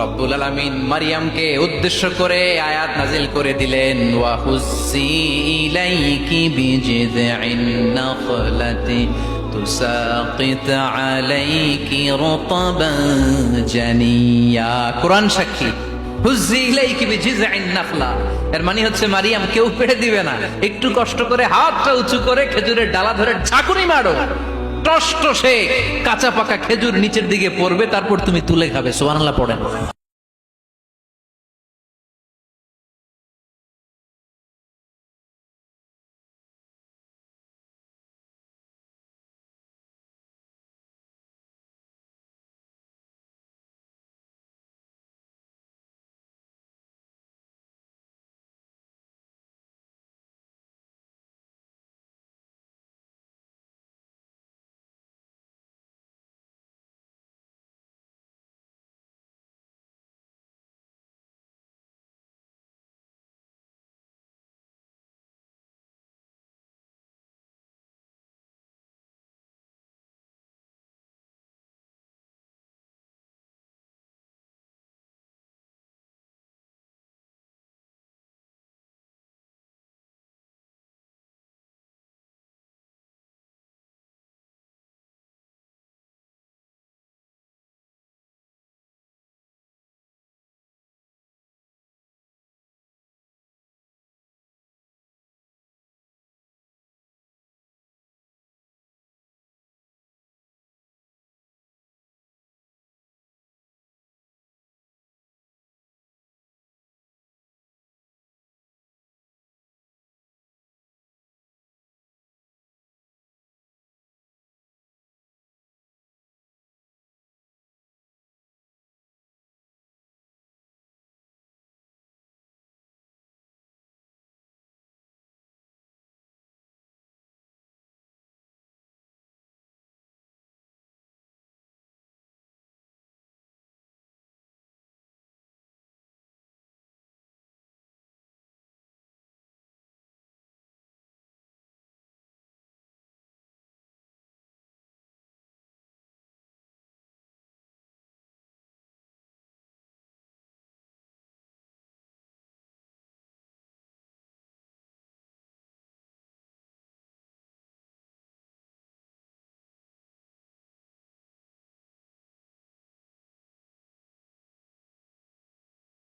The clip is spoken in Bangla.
রব্বুল আলামিন মারিয়ামকে উদ্দেশ্য করে আয়াত নাজিল করে দিলেন ওয়া জানিয়া। কোরআন সাক্ষী এর মানে হচ্ছে মারিয়াম কেউ পেড়ে দিবে না। একটু কষ্ট করে হাতটা উঁচু করে খেজুরের ডালা ধরে ঝাঁকুনি মারো। টস সে কাঁচা পাকা খেজুর নিচের দিকে পড়বে তারপর তুমি তুলে খাবে। সুবহানাল্লাহ পড়েন।